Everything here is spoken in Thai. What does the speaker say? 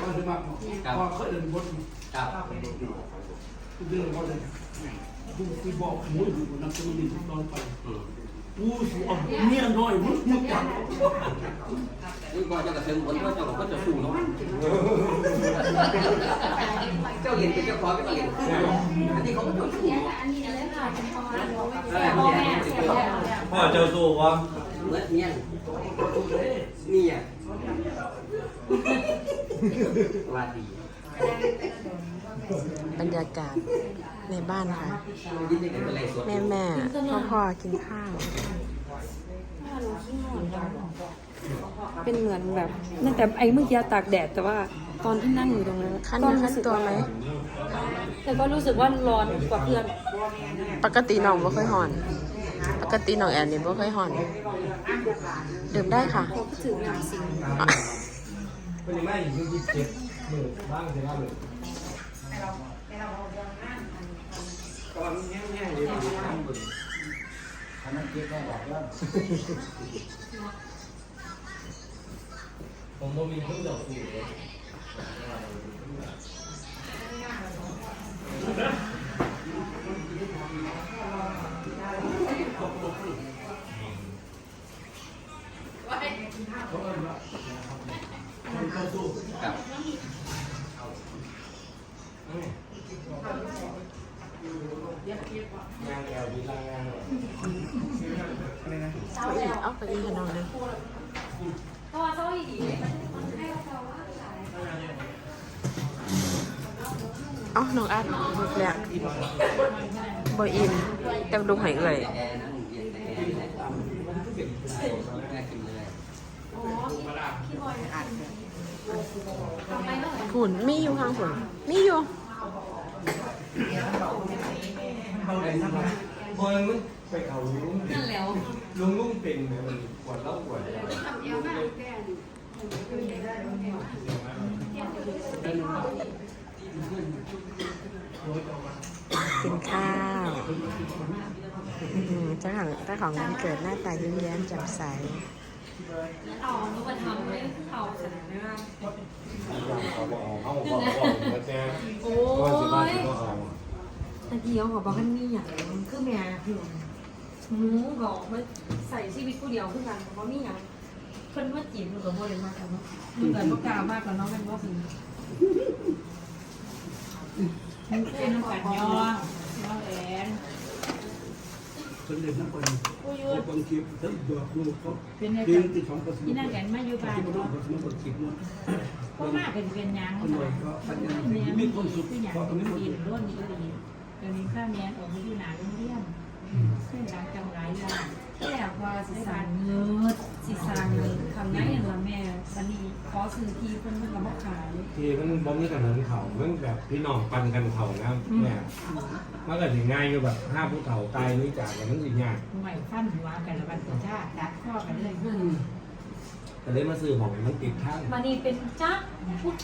ก็จะมาพอเขาเดินบนครับเรื่องเขาเลยกูไปบอกหมูอยู่นักตะวันตอนไปอืมกูสูเอาเมียน้อยมึงมึงจับนี่ก็จะกระเซ็นบนก็จ้าก็จะสู้เนาะ เจ้าเห็นเป็นเจ้าของก็เห็นอันนี้เขาก็จะสู้เนาะพ่อเจ้าสู้วะเมือนเมียนี่อะว่าดีบรรยากาศในบ้านค่ะ แม่แม่พ่อพ่อกินข้าวเป็นเหมือนแบบนั่นแต่ไอ้เมื่อกี้ตากแดดแต่ว่า ตอนที่นั่งอยู่ตรงนั้นขั้นก็ขั้รู้นสึกตัวไหม แต่ก็รู้สึกว่าร้อนกว่าเพื่อน ปกติน้องไม่เคยหอน ปกติน้องแอนนี่ไม่เคยหอน ดื่มได้ค่ะพอคิดถึงน้ำสิงเป็นยังไงอยู่ยี่สิบเจ็ดหมื่นบ้างใช่ไหมหมื่นตอนนี้แง่ๆเลยมันทำบุญทำนักเก็ตได้บอกว่าผมบ่มีเครื่องดอกสูเลย ครับงานแอลดีลางานเอาอีกเอาไปอีกหน้อเลยเพราะว่าเจ้าอีดี เอ้าน้องอัดลุกแล้วบออินแต่ลุกใหายเอ่ยแอร์นั่งเย็นแอร์แม่กินเลยฝุ่นมีอยู่ข้างฝุ่นมีอยู่บอยมันไปเอาลุงนั่นแล้วลุงลุงเป็นเนี่ยมันปวดเล่าปวด กินข้าวอืมเจ้าของเจ้าของวันเกิดหน้าตายิ้มแย้มแจ่มใสเอานุมาทำไม่เอาเสร็จไม่ได้เขาบอกเขาบอกบอกมาแจ้งโอ้ว่าสิบ้านยสิบ้านเอาตะกี้เขาบอกว่ามันมีอย่างคือแม่พี่หมูบอกว่าใส่ชีวิตผู้เดียวคือกันเพราะมีอย่างเพิ่นว่าจีบมันก็บ่ได้มากกันเนาะมันก็บ่กล้ามากกันเนาะมันบ่สิ มันคือน้ำกัดยองยองแหวนคนเล่นนักบอลบางทีถ้าดอกลูกเขาเป็นในเลี้ยกังนที่สองเปร์เซ็นที่นั่งกันมาอยู่บ้านที่มันต้องเนาะมันต้องคิดว่าเพราะมากเป็นเป็นยังคนรวยก็อันนี้แม่มีความสุขคือหยังพอตรงนี้หมดดีร่นดีดีเดี๋ยวนี้ข้าแม่ออกมาอยู่หนาโรงเรียนเส้นทางจังไรล่ะแต่ว่าสานเงินสิสานเงินคำนั้นอย่างละแม่สัน นี่ขอซื้อที่เพิ่นเพิ่นก็บ่ขายทีมันบ่มีกันเหินเขามันแบบพี่น้องปันกันเขานะเนี่ยมันก็ถึงง่ายก็แบบห้าผู้เฒ่าตายนี่จากกันทั้งสิ่งยากใหม่ฟันหัวกันแล้วบันตัวชาติดัดข้อกันเลยแต่เลยมาซื้อของมันติดข้าง มานี่เป็นจักผู้